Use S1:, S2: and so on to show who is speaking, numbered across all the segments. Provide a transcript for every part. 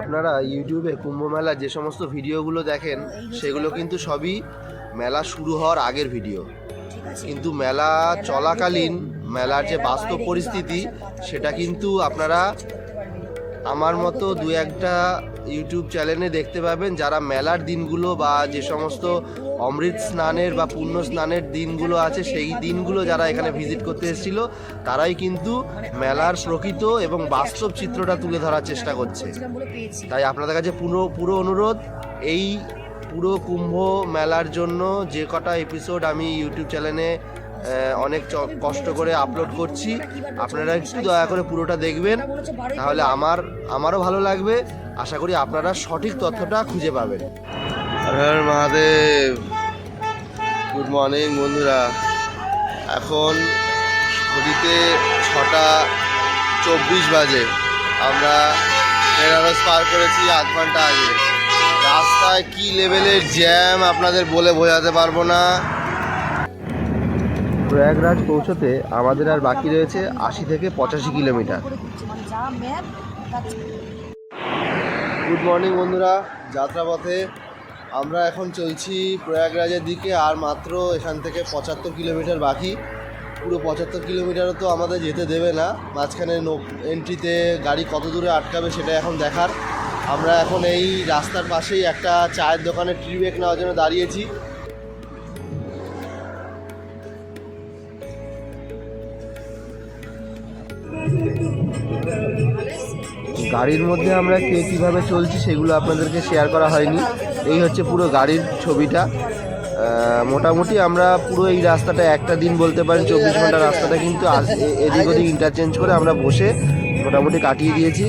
S1: আপনারা ইউটিউবে কুম্ভ মেলা যে সমস্ত ভিডিওগুলো দেখেন সেগুলো কিন্তু সবই মেলা শুরু হওয়ার আগের ভিডিও। কিন্তু মেলা চলাকালীন মেলার যে বাস্তব পরিস্থিতি সেটা কিন্তু আপনারা আমার মতো দু একটা ইউটিউব চ্যানেলে দেখতে পাবেন যারা মেলার দিনগুলো বা যে সমস্ত অমৃত স্নানের বা পুণ্য স্নানের দিনগুলো আছে, সেই দিনগুলো যারা এখানে ভিজিট করতে এসেছিল, তারাই কিন্তু মেলার প্রকৃত এবং বাস্তব চিত্রটা তুলে ধরার চেষ্টা করছে। তাই আপনাদের কাছে পুরো পুরো অনুরোধ, এই পুরো কুম্ভ মেলার জন্য যে কটা এপিসোড আমি ইউটিউব চ্যানেলে অনেক কষ্ট করে আপলোড করছি, আপনারা একটু দয়া করে পুরোটা দেখবেন, তাহলে আমার, আমারও ভালো লাগবে। আশা করি আপনারা সঠিক তথ্যটা খুঁজে পাবেন। হর মহাদেব। গুড মর্নিং বন্ধুরা। এখন ঘড়িতে ছটা চব্বিশ বাজে। আমরা বেনারস পার করেছি আধ ঘণ্টা আগে। রাস্তায় কি লেভেলের জ্যাম আপনাদের বলে বোঝাতে পারব না। প্রয়াগরাজ পৌঁছতে আমাদের আর বাকি রয়েছে আশি থেকে পঁচাশি কিলোমিটার। গুড মর্নিং বন্ধুরা। যাত্রাপথে আমরা এখন চলছি প্রয়াগরাজের দিকে, আর মাত্র এখান থেকে পঁচাত্তর কিলোমিটার বাকি। পুরো পঁচাত্তর কিলোমিটারও তো আমাদের যেতে দেবে না। মাঝখানে এন্ট্রিতে গাড়ি কত দূরে আটকাবে সেটা এখন দেখার। আমরা এখন এই রাস্তার পাশেই একটা চায়ের দোকানে ট্রি ব্রেক নেওয়ার জন্য দাঁড়িয়েছি। গাড়ির মধ্যে আমরা কে কীভাবে চলছি সেগুলো আপনাদেরকে শেয়ার করা হয়নি। এই হচ্ছে পুরো গাড়ির ছবিটা। মোটামুটি আমরা পুরো এই রাস্তাটা একটা দিন বলতে পারেন, চব্বিশ ঘণ্টা রাস্তাটা কিন্তু এদিক ওদিক ইন্টারচেঞ্জ করে আমরা বসে মোটামুটি কাটিয়ে দিয়েছি।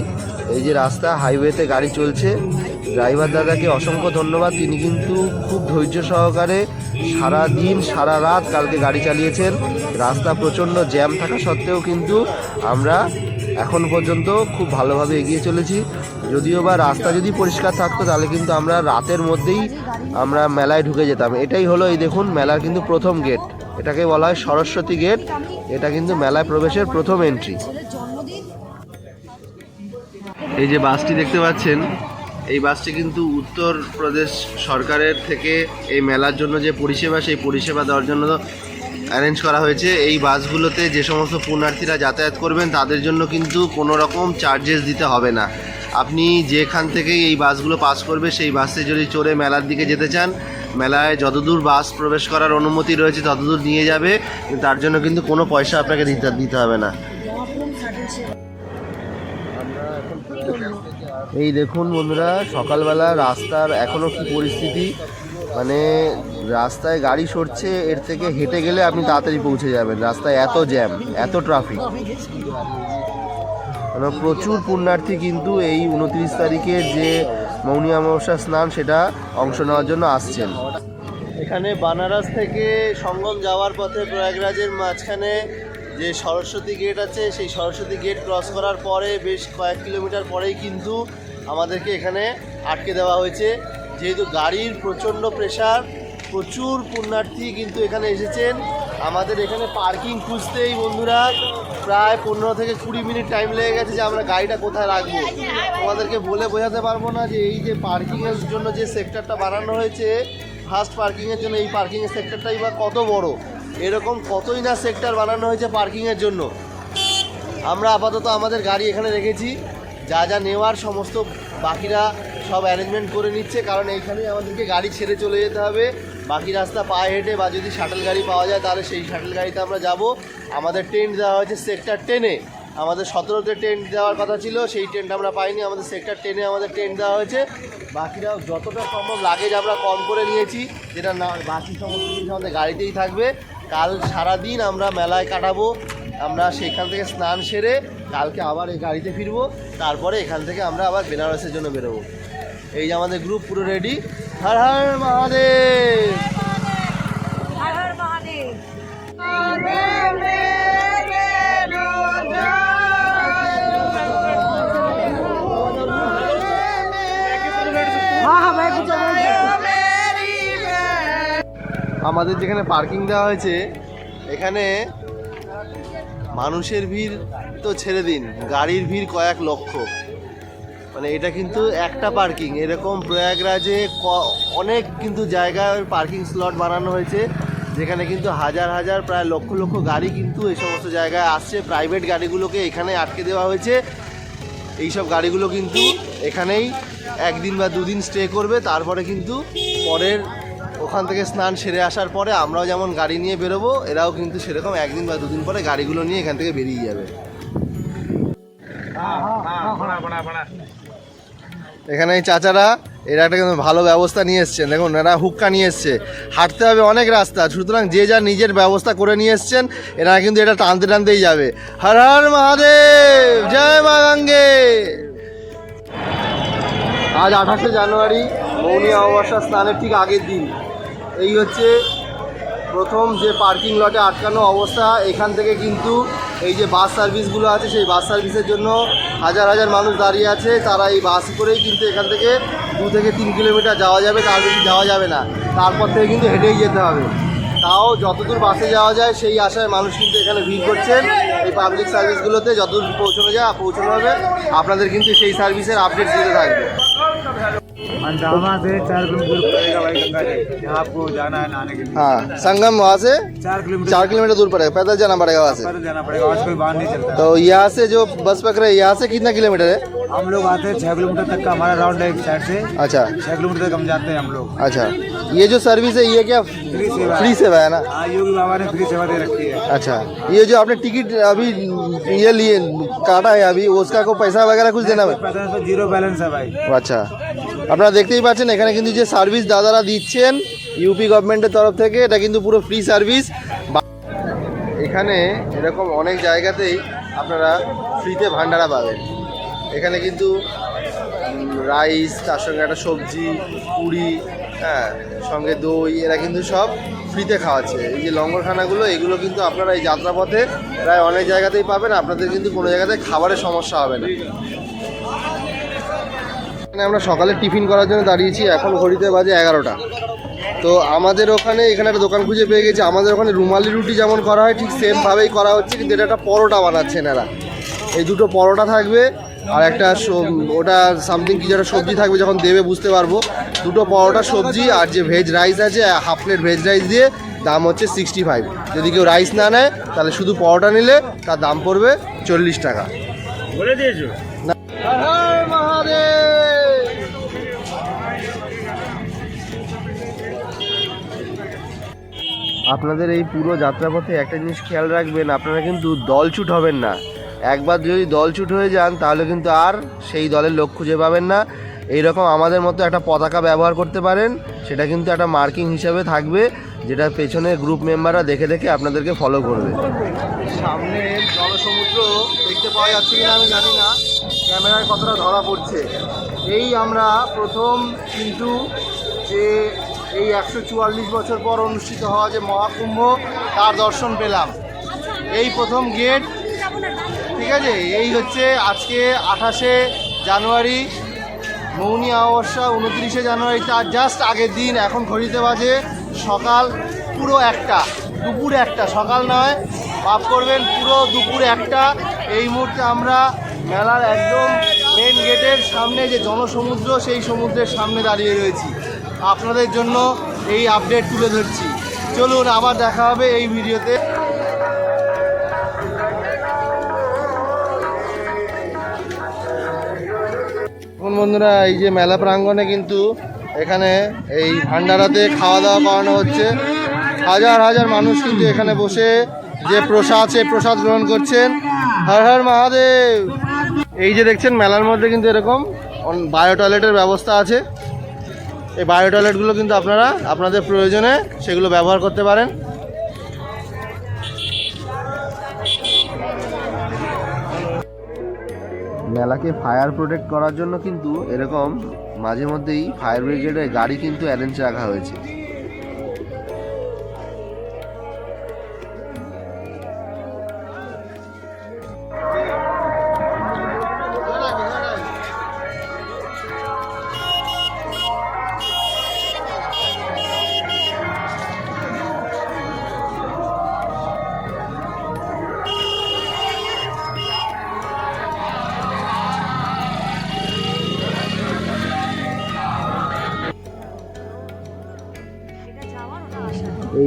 S1: এই যে রাস্তা হাইওয়েতে গাড়ি চলছে। ড্রাইভার দাদাকে অসংখ্য ধন্যবাদ। তিনি কিন্তু খুব ধৈর্য সহকারে সারা দিন সারা রাত কালকে গাড়ি চালিয়েছেন। রাস্তা প্রচণ্ড জ্যাম থাকা সত্ত্বেও কিন্তু আমরা এখন পর্যন্ত খুব ভালোভাবে এগিয়ে চলেছি। যদিও বা রাস্তা যদি পরিষ্কার থাকতো, তাহলে কিন্তু আমরা রাতের মধ্যেই আমরা মেলায় ঢুকে যেতাম। এটাই হলো এই দেখুন, মেলার কিন্তু প্রথম গেট। এটাকে বলা হয় সরস্বতী গেট। এটা কিন্তু মেলায় প্রবেশের প্রথম এন্ট্রি এই যে বাসটি দেখতে পাচ্ছেন, এই বাসটি কিন্তু উত্তরপ্রদেশ সরকারের থেকে এই মেলার জন্য যে পরিষেবা, সেই পরিষেবা দেওয়ার জন্য অ্যারেঞ্জ করা হয়েছে। এই বাসগুলোতে যে সমস্ত পুণ্যার্থীরা যাতায়াত করবেন, তাদের জন্য কিন্তু কোনো রকম চার্জেস দিতে হবে না। আপনি যেখান থেকেই এই বাসগুলো পাস করবে, সেই বাসে যদি চড়ে মেলার দিকে যেতে চান, মেলায় যতদূর বাস প্রবেশ করার অনুমতি রয়েছে, ততদূর নিয়ে যাবে তার জন্য কিন্তু কোনো পয়সা আপনাকে দিতে দিতে হবে না। এই দেখুন বন্ধুরা, সকালবেলা রাস্তার এখনও কি পরিস্থিতি? মানে রাস্তায় গাড়ি সরছে, এর থেকে হেঁটে গেলে আপনি তাড়াতাড়ি পৌঁছে যাবেন। রাস্তায় এত জ্যাম, এত ট্রাফিক। মানে প্রচুর পুণ্যার্থী কিন্তু এই উনত্রিশ তারিখের যে মৌনী অমাবস্যা স্নান, সেটা অংশ নেওয়ার জন্য আসছেন। এখানে বানারস থেকে সঙ্গম যাওয়ার পথে প্রয়াগরাজের মাঝখানে যে সরস্বতী গেট আছে, সেই সরস্বতী গেট ক্রস করার পরে বেশ কয়েক কিলোমিটার পরেই কিন্তু আমাদেরকে এখানে আটকে দেওয়া হয়েছে। যেহেতু গাড়ির প্রচণ্ড প্রেশার প্রচুর পুণ্যার্থী কিন্তু এখানে এসেছেন। আমাদের এখানে পার্কিং খুঁজতেই বন্ধুরা প্রায় পনেরো থেকে কুড়ি মিনিট টাইম লেগে গেছে যে আমরা গাড়িটা কোথায় রাখব। তোমাদেরকে বলে বোঝাতে পারব না যে এই যে পার্কিংয়ের জন্য যে সেক্টরটা বানানো হয়েছে ফার্স্ট পার্কিংয়ের জন্য এই পার্কিংয়ের সেক্টরটাই বা কত বড়? এরকম কতই না সেক্টর বানানো হয়েছে পার্কিংয়ের জন্য। আমরা আপাতত আমাদের গাড়ি এখানে রেখেছি। যা যা নেওয়ার সমস্ত বাকিরা সব অ্যারেঞ্জমেন্ট করে নিচ্ছে, কারণ এইখানেই আমাদেরকে গাড়ি ছেড়ে চলে যেতে হবে। বাকি রাস্তা পায়ে হেঁটে বা যদি শাটেল গাড়ি পাওয়া যায়, তাহলে সেই শাটেল গাড়িতে আমরা যাব। আমাদের টেন্ট দেওয়া হয়েছে সেক্টর টেনে আমাদের সতেরোতে টেন্ট দেওয়ার কথা ছিল, সেই টেন্ট আমরা পাইনি। আমাদের সেক্টর টেনে আমাদের টেন্ট দেওয়া হয়েছে। বাকিরা যতটা সম্ভব লাগেজ আমরা কম করে নিয়েছি, যেটা না, বাকি সমস্ত জিনিস আমাদের গাড়িতেই থাকবে। কাল সারাদিন আমরা মেলায় কাটাবো। আমরা সেখান থেকে স্নান সেরে কালকে আবার এই গাড়িতে ফিরবো। তারপরে এখান থেকে আমরা আবার বেনারসের জন্য বেরোবো। এই যে আমাদের গ্রুপ পুরো রেডি হর হর মহাদেব।
S2: হর হর মহাদেব। হ্যাঁ হ্যাঁ
S1: আমাদের যেখানে পার্কিং দেওয়া হয়েছে এখানে মানুষের ভিড় তো ছেড়ে দিন গাড়ির ভিড় কয়েক লক্ষ। মানে এটা কিন্তু একটা পার্কিং এরকম প্রয়াগরাজে অনেক কিন্তু জায়গায় পার্কিং স্লট বানানো হয়েছে, যেখানে কিন্তু হাজার হাজার, প্রায় লক্ষ লক্ষ গাড়ি কিন্তু এই সমস্ত জায়গায় আসছে। প্রাইভেট গাড়িগুলোকে এখানে আটকে দেওয়া হয়েছে। এইসব গাড়িগুলো কিন্তু এখানেই একদিন বা দুদিন স্টে করবে। তারপরে কিন্তু পরের ওখান থেকে স্নান সেরে আসার পরে আমরাও যেমন গাড়ি নিয়ে বেরোবো, এরাও কিন্তু সেরকম একদিন বা দুদিন পরে গাড়িগুলো নিয়ে এখান থেকে বেরিয়ে যাবে। এখানে এই চাচারা, এরা একটা কিন্তু ভালো ব্যবস্থা নিয়ে এসছেন। দেখুন, এরা হুক্কা নিয়ে এসছে। হাঁটতে হবে অনেক রাস্তা, সুতরাং যে যা নিজের ব্যবস্থা করে নিয়ে এসছেন, এরা কিন্তু এটা টানতে টানতেই যাবে। হর হর মহাদেব, জয় মা গঙ্গে। আজ আঠাশে জানুয়ারি, মৌনী অমাবস্যা স্নানের ঠিক আগের দিন। এই হচ্ছে প্রথম যে পার্কিং লটে আটকানো অবস্থা। এখান থেকে কিন্তু এই যে বাস সার্ভিসগুলো আছে, সেই বাস সার্ভিসের জন্য হাজার হাজার মানুষ দাঁড়িয়ে আছে। তারা এই বাস করেই কিন্তু এখান থেকে দু থেকে তিন কিলোমিটার যাওয়া যাবে, তার বেশি যাওয়া যাবে না। তারপর থেকে কিন্তু হেঁটেই যেতে হবে। তাও যতদূর বাসে যাওয়া যায়, সেই আশায় মানুষ কিন্তু এখানে ভিড় করছেন। এই পাবলিক সার্ভিসগুলোতে যতদূর পৌঁছানো যায়, পৌঁছানো হবে। আপনাদের কিন্তু সেই সার্ভিসের আপডেট দিতে থাকবে।
S3: अंदावा से चार किलोमीटर पड़ेगा भाई गंगा जी यहाँ आपको जाना है नहाने के लिए।
S1: हाँ संगम वहाँ से
S3: चार किलोमीटर।
S1: चार किलोमीटर दूर पड़ेगा पैदल जाना पड़ेगा वहाँ से।
S3: पैदल जाना पड़ेगा आज कोई बाहर नहीं चलता।
S1: तो यहाँ से जो बस पकड़े रहे यहाँ से कितना किलोमीटर है?
S3: हम लोग आते हैं छः किलोमीटर तक का हमारा राउंड है एक साइड से।
S1: अच्छा।
S3: छः किलोमीटर तक हम जाते हैं हम लोग।
S1: अच्छा। ये जो सर्विस है ये क्या
S3: फ्री सेवा
S1: फ्री सेवा है ना?
S3: हाँ, योगी बाबा ने फ्री सेवा दे रखी है।
S1: अच्छा। ये जो आपने टिकट अभी ये लिए काटा है अभी उसका को पैसा वगैरह कुछ देना
S3: पैसा तो ज़ीरो बैलेंस है भाई।
S1: अच्छा। আপনারা দেখতেই পাচ্ছেন, এখানে কিন্তু যে সার্ভিস দাদারা দিচ্ছেন ইউপি গভর্নমেন্টের তরফ থেকে, এটা কিন্তু পুরো ফ্রি সার্ভিস এখানে এরকম অনেক জায়গাতেই আপনারা ফ্রিতে ভান্ডারা পাবেন। এখানে কিন্তু রাইস তার সঙ্গে একটা সবজি, পুরি হ্যাঁ সঙ্গে দই, এরা কিন্তু সব ফ্রিতে খাওয়াচ্ছে। এই যে লঙ্গরখানাগুলো, এগুলো কিন্তু আপনারা এই যাত্রাপথে প্রায় অনেক জায়গাতেই পাবেন। আপনাদের কিন্তু কোনো জায়গাতে খাবারের সমস্যা হবে না। এখানে আমরা সকালে টিফিন করার জন্য দাঁড়িয়েছি এখন ঘড়িতে বাজে এগারোটা। তো আমাদের ওখানে এখানে একটা দোকান খুঁজে পেয়ে গেছি আমাদের ওখানে রুমালি রুটি যেমন করা হয় ঠিক সেমভাবেই করা হচ্ছে কিন্তু এটা একটা পরোটা বানাচ্ছেন এরা। এই দুটো পরোটা থাকবে আর একটা ওটা সামথিং কিছু একটা সবজি থাকবে যখন দেবে বুঝতে পারব। দুটো পরোটা সবজি আর যে ভেজ রাইস আছে হাফ প্লেট ভেজ রাইস দিয়ে দাম হচ্ছে সিক্সটি ফাইভ যদি কেউ রাইস না নেয় তাহলে শুধু পরোটা নিলে তার দাম পড়বে চল্লিশ টাকা।
S3: বলে দিয়েছ?
S1: হর আপনাদের এই পুরো যাত্রাপথে একটা জিনিস খেয়াল রাখবেন, আপনারা কিন্তু দলছুট হবেন না। একবার যদি দলছুট হয়ে যান, তাহলে কিন্তু আর সেই দলের লোক খুঁজে পাবেন না। এইরকম আমাদের মতো একটা পতাকা ব্যবহার করতে পারেন, সেটা কিন্তু একটা মার্কিং হিসাবে থাকবে, যেটা পেছনে গ্রুপ মেম্বাররা দেখে দেখে আপনাদেরকে ফলো করবে। সামনে জলসমুদ্র দেখতে পাওয়া যাচ্ছে কিনা আমি জানি না। ক্যামেরায় কতটা ধরা পড়ছে। এই আমরা প্রথম কিন্তু যে এই একশো চুয়াল্লিশ বছর পর অনুষ্ঠিত হওয়া যে মহাকুম্ভ, তার দর্শন পেলাম। এই প্রথম গেট, ঠিক আছে? এই হচ্ছে আজকে আঠাশে জানুয়ারি, মৌনী অমাবস্যা, উনত্রিশে জানুয়ারি, তার জাস্ট আগের দিন। এখন ঘড়িতে বাজে সকাল পুরো একটা, দুপুর একটা। সকাল নয়, মাফ করবেন, পুরো দুপুর একটা। এই মুহূর্তে আমরা মেলার একদম মেন গেটের সামনে যে জনসমুদ্র, সেই সমুদ্রের সামনে দাঁড়িয়ে রয়েছি। আপনাদের জন্য এই আপডেট তুলে ধরছি। চলুন, আবার দেখা হবে এই ভিডিওতে। বন্ধুরা, এই যে মেলা প্রাঙ্গণে কিন্তু এখানে এই ভান্ডারাতে খাওয়া দাওয়া করানো হচ্ছে। হাজার হাজার মানুষ কিন্তু এখানে বসে যে প্রসাদ, সেই প্রসাদ গ্রহণ করছেন। হর হর মহাদেব! এই যে দেখছেন, মেলার মধ্যে কিন্তু এরকম বায়ো টয়লেটের ব্যবস্থা আছে। এই বায়ো টয়লেটগুলো কিন্তু আপনারা আপনাদের প্রয়োজনে সেগুলো ব্যবহার করতে পারেন। মেলাকে ফায়ার প্রোটেক্ট করার জন্য কিন্তু এরকম মাঝে মধ্যেই ফায়ার ব্রিগেডের গাড়ি কিন্তু অ্যারেঞ্জ রাখা হয়েছে।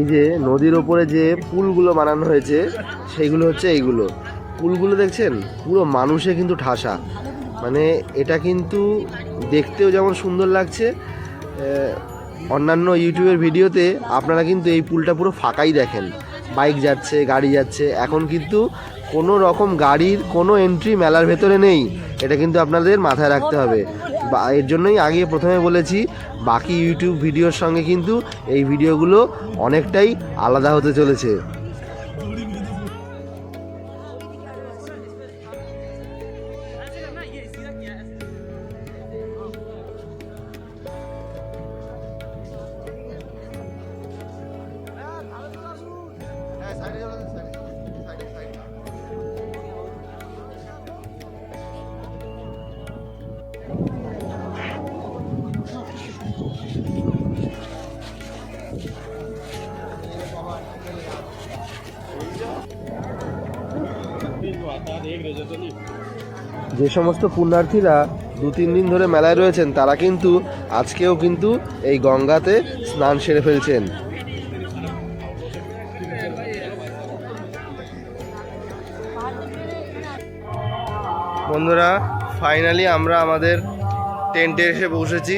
S1: এই যে নদীর ওপরে যে পুলগুলো বানানো হয়েছে, সেইগুলো হচ্ছে এইগুলো। পুলগুলো দেখছেন? পুরো মানুষে কিন্তু ঠাসা। মানে এটা কিন্তু দেখতেও যেমন সুন্দর লাগছে অন্যান্য ইউটিউবের ভিডিওতে আপনারা কিন্তু এই পুলটা পুরো ফাঁকাই দেখেন। বাইক যাচ্ছে, গাড়ি যাচ্ছে। এখন কিন্তু কোনো রকম গাড়ির কোনো এন্ট্রি মেলার ভেতরে নেই। এটা কিন্তু আপনাদের মাথায় রাখতে হবে। এর জন্যই আগে প্রথমে বলেছি, বাকি ইউটিউব ভিডিওর সঙ্গে কিন্তু এই ভিডিওগুলো অনেকটাই আলাদা হতে চলেছে। যে সমস্ত পুণ্যার্থীরা দু তিন দিন ধরে মেলায় রয়েছেন, তারা কিন্তু আজকেও কিন্তু এই গঙ্গাতে স্নান সেরে ফেলছেন। বন্ধুরা ফাইনালি আমরা আমাদের টেন্টে এসে বসেছি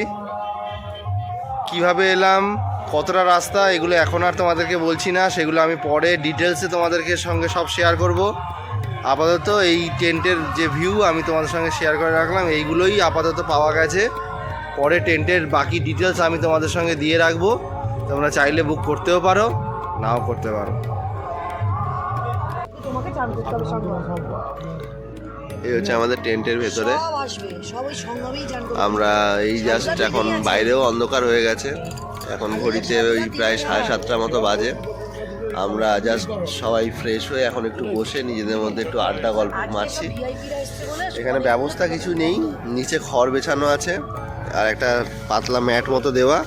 S1: কীভাবে এলাম, কতটা রাস্তা, এগুলো এখন আর তোমাদেরকে বলছি না। সেগুলো আমি পরে ডিটেলসে তোমাদেরকে সঙ্গে সব শেয়ার করব। আপাতত এই টেন্টের যে ভিউ আমি তোমাদের সঙ্গে শেয়ার করে রাখলাম, এইগুলোই আপাতত পাওয়া গেছে। পরে টেন্টের বাকি ডিটেলস আমি তোমাদের সঙ্গে দিয়ে রাখব। তোমরা চাইলে বুক করতেও পারো, নাও করতে পারো। এই হচ্ছে আমাদের টেন্টের ভেতরে। আমরা এই জাস্ট এখন বাইরেও অন্ধকার হয়ে গেছে। এখন ঘড়িতে ওই প্রায় সাড়ে সাতটার মতো বাজে। আমরা জাস্ট সবাই ফ্রেশ হয়ে এখন একটু বসে নিজেদের মধ্যে একটু আড্ডা গল্প মারছি। এখানে ব্যবস্থা কিছু নেই। নিচে খড় বেছানো আছে আর একটা পাতলা ম্যাট মতো দেওয়া।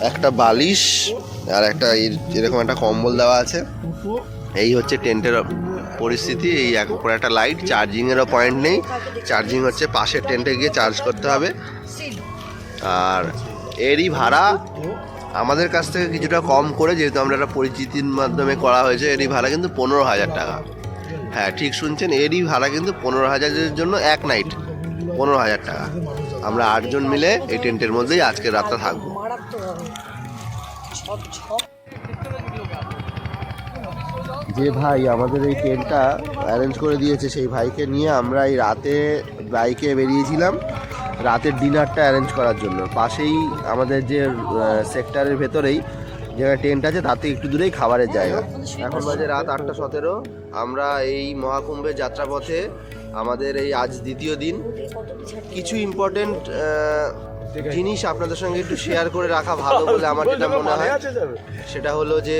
S1: একটা বালিশ আর একটা এর- এরকম একটা কম্বল দেওয়া আছে। এই হচ্ছে টেন্টের পরিস্থিতি, এই এক উপরে একটা লাইট চার্জিংয়েরও পয়েন্ট নেই। চার্জিং হচ্ছে পাশের টেন্টে গিয়ে চার্জ করতে হবে। আর এরই ভাড়া আমাদের কাছ থেকে কিছুটা কম করে, যেহেতু আমরা একটা পরিচিতির মাধ্যমে করা হয়েছে, এরই ভাড়া কিন্তু পনেরো হাজার টাকা। হ্যাঁ ঠিক শুনছেন, এরই ভাড়া কিন্তু পনেরো হাজারের জন্য এক নাইট পনেরো হাজার টাকা। আমরা আটজন মিলে এই টেন্টের মধ্যেই আজকের রাতটা থাকব
S2: মারাত্মক হবে সব সব
S1: যে ভাই আমাদের এই ট্রেনটা অ্যারেঞ্জ করে দিয়েছে, সেই ভাইকে নিয়ে আমরা এই রাতে বাইকে বেরিয়েছিলাম। রাতের ডিনারটা অ্যারেঞ্জ করার জন্য। পাশেই আমাদের যে সেক্টরের ভেতরেই যেখানে টেন্ট আছে, তাতে একটু দূরেই খাবারের জায়গা। এখন বাজে রাত আটটা সতেরো। আমরা এই মহাকুম্ভের যাত্রাপথে আমাদের এই আজ দ্বিতীয় দিন। কিছু ইম্পর্টেন্ট জিনিস আপনাদের সঙ্গে একটু শেয়ার করে রাখা ভালো বলে আমার যেটা মনে হয়। সেটা হলো যে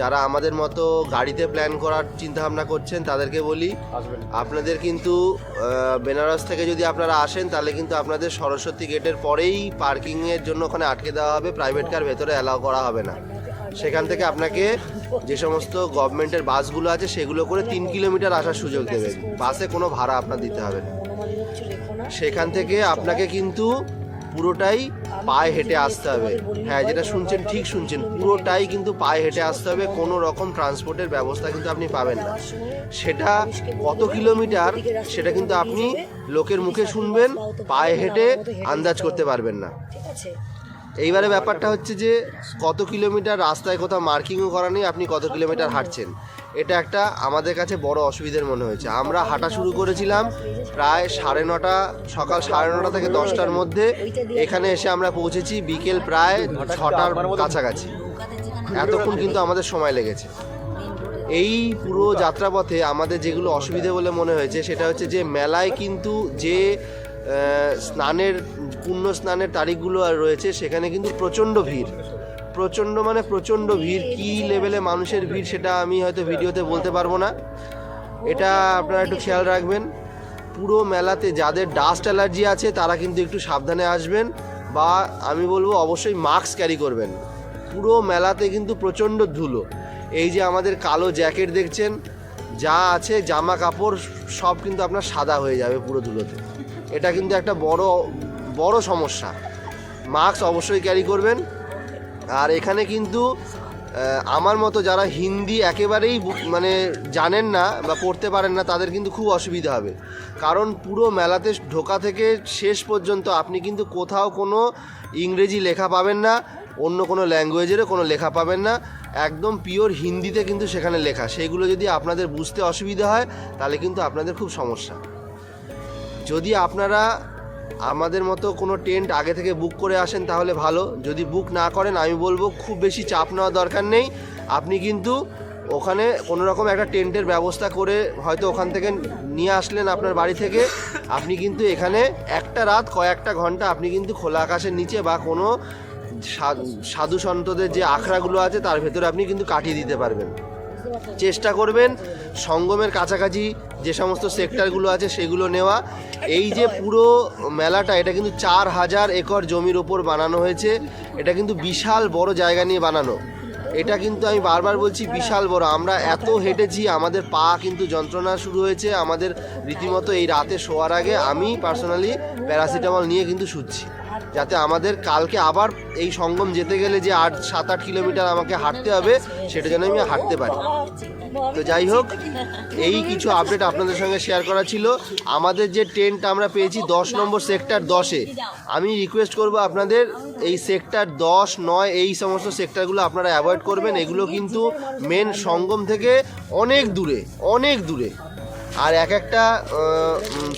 S1: যারা আমাদের মতো গাড়িতে প্ল্যান করার চিন্তা ভাবনা করছেন তাদেরকে বলি আপনাদের কিন্তু বেনারস থেকে যদি আপনারা আসেন তাহলে কিন্তু আপনাদের সরস্বতী গেটের পরেই পার্কিংয়ের জন্য ওখানে আটকে দেওয়া হবে প্রাইভেট কার ভেতরে অ্যালাউ করা হবে না। সেখান থেকে আপনাকে যে সমস্ত গভর্নমেন্টের বাসগুলো আছে সেগুলো করে তিন কিলোমিটার আসার সুযোগ দেবে বাসে কোনো ভাড়া আপনার দিতে হবে না। সেখান থেকে আপনাকে কিন্তু পুরোটাই পায়ে হেঁটে আসতে হবে। হ্যাঁ যেটা শুনছেন ঠিক শুনছেন, পুরোটাই কিন্তু পায়ে হেঁটে আসতে হবে, কোনো রকম ট্রান্সপোর্টের ব্যবস্থা কিন্তু আপনি পাবেন না। সেটা কত কিলোমিটার, সেটা কিন্তু আপনি লোকের মুখে শুনবেন, পায়ে হেঁটে আন্দাজ করতে পারবেন না।
S2: ঠিক আছে।
S1: এইবারে ব্যাপারটা হচ্ছে যে কত কিলোমিটার রাস্তায় কোথাও মার্কিংও করা নেই, আপনি কত কিলোমিটার হাঁটছেন। এটা একটা আমাদের কাছে বড় অসুবিধার মনে হয়েছে। আমরা হাঁটা শুরু করেছিলাম প্রায় সাড়ে নটা, সকাল সাড়ে নটা থেকে দশটার মধ্যে। এখানে এসে আমরা পৌঁছেছি বিকেল প্রায় ছটার কাছাকাছি। এতক্ষণ কিন্তু আমাদের সময় লেগেছে। এই পুরো যাত্রাপথে আমাদের যেগুলো অসুবিধে বলে মনে হয়েছে, সেটা হচ্ছে যে মেলায় কিন্তু যে স্নানের পুণ্য স্নানের তারিখগুলো আর রয়েছে, সেখানে কিন্তু প্রচণ্ড ভিড়। প্রচণ্ড মানে প্রচণ্ড ভিড়। কী লেভেলে মানুষের ভিড় সেটা আমি হয়তো ভিডিওতে বলতে পারব না। এটা আপনারা একটু খেয়াল রাখবেন। পুরো মেলাতে যাদের ডাস্ট অ্যালার্জি আছে, তারা কিন্তু একটু সাবধানে আসবেন বা আমি বলব অবশ্যই মাস্ক ক্যারি করবেন। পুরো মেলাতে কিন্তু প্রচণ্ড ধুলো। এই যে আমাদের কালো জ্যাকেট দেখছেন, যা আছে, জামা কাপড়, সব কিন্তু আপনার সাদা হয়ে যাবে পুরো ধুলোতে। এটা কিন্তু একটা বড় বড় সমস্যা। মাস্ক অবশ্যই ক্যারি করবেন। আর এখানে কিন্তু আমার মতো যারা হিন্দি একেবারেই মানে জানেন না বা পড়তে পারেন না, তাদের কিন্তু খুব অসুবিধা হবে। কারণ পুরো মেলাতে ঢোকা থেকে শেষ পর্যন্ত আপনি কিন্তু কোথাও কোনো ইংরেজি লেখা পাবেন না, অন্য কোনো ল্যাঙ্গুয়েজেরও কোনো লেখা পাবেন না। একদম পিওর হিন্দিতে কিন্তু সেখানে লেখা। সেগুলো যদি আপনাদের বুঝতে অসুবিধা হয়, তাহলে কিন্তু আপনাদের খুব সমস্যা। যদি আপনারা আমাদের মতো কোনো টেন্ট আগে থেকে বুক করে আসেন তাহলে ভালো। যদি বুক না করেন, আমি বলব খুব বেশি চাপ নেওয়ার দরকার নেই। আপনি কিন্তু ওখানে কোনো রকম একটা টেন্টের ব্যবস্থা করে হয়তো ওখান থেকে নিয়ে আসলেন আপনার বাড়ি থেকে। আপনি কিন্তু এখানে একটা রাত, কয়েকটা ঘণ্টা আপনি কিন্তু খোলা আকাশের নিচে বা কোনো সাধু সন্তদের যে আখড়াগুলো আছে, তার ভেতরে আপনি কিন্তু কাটিয়ে দিতে পারবেন। চেষ্টা করবেন সঙ্গমের কাছাকাছি যে সমস্ত সেক্টরগুলো আছে সেগুলো নেওয়া। এই যে পুরো মেলাটা, এটা কিন্তু চার হাজার একর জমির ওপর বানানো হয়েছে। এটা কিন্তু বিশাল বড় জায়গা নিয়ে বানানো। এটা কিন্তু আমি বারবার বলছি, বিশাল বড়। আমরা এত হেঁটেছি, আমাদের পা কিন্তু যন্ত্রণা শুরু হয়েছে, আমাদের রীতিমতো এই রাতে শোয়ার আগে। আমি পার্সোনালি প্যারাসিটামল নিয়ে কিন্তু শুচ্ছি, যাতে আমাদের কালকে আবার এই সঙ্গম যেতে গেলে যে আট, সাত, আট কিলোমিটার আমাকে হাঁটতে হবে, সেটা যেন আমি হাঁটতে পারি। তো যাই হোক এই কিছু আপডেট আপনাদের সঙ্গে শেয়ার করা ছিল। আমাদের যে টেন্ট আমরা পেয়েছি দশ নম্বর সেক্টর দশে আমি রিকোয়েস্ট করব আপনাদের এই সেক্টর দশ নয় এই সমস্ত সেক্টরগুলো আপনারা অ্যাভয়েড করবেন। এগুলো কিন্তু মেন সঙ্গম থেকে অনেক দূরে অনেক দূরে। আর এক একটা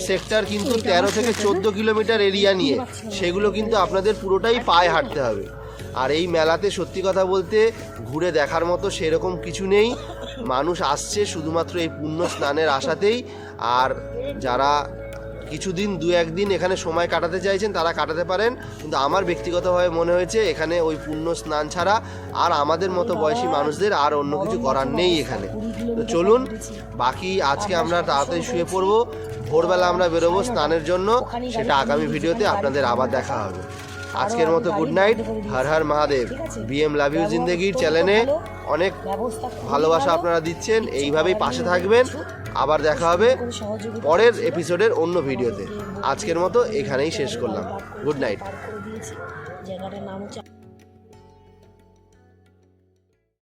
S1: সেক্টর কিন্তু তেরো থেকে চোদ্দ কিলোমিটার এরিয়া নিয়ে সেগুলো কিন্তু আপনাদের পুরোটাই পায়ে হাঁটতে হবে। আর এই মেলাতে সত্যি কথা বলতে ঘুরে দেখার মতো সেরকম কিছু নেই। মানুষ আসছে শুধুমাত্র এই পুণ্য স্নানের আশাতেই, আর যারা কিছুদিন, দু একদিন এখানে সময় কাটাতে চাইছেন, তারা কাটাতে পারেন। কিন্তু আমার ব্যক্তিগতভাবে মনে হয়েছে, এখানে ওই পুণ্য স্নান ছাড়া আর আমাদের মতো বয়সী মানুষদের আর অন্য কিছু করার নেই এখানে। তো চলুন, বাকি আজকে আমরা তাড়াতাড়ি শুয়ে পড়ব। ভোরবেলা আমরা বেরোবো স্নানের জন্য। সেটা আগামী ভিডিওতে আপনাদের আবার দেখা হবে। আজকের মতো good night Har Har Mahadev. BM love you জিন্দেগির চ্যানেলে অনেক ভালোবাসা আপনারা দিচ্ছেন। এইভাবেই পাশে থাকবেন। আবার দেখা হবে পরের এপিসোডের অন্য ভিডিওতে আজকের মতো এখানেই শেষ করলাম। গুড নাইট
S2: জায়গাটার নাম হচ্ছে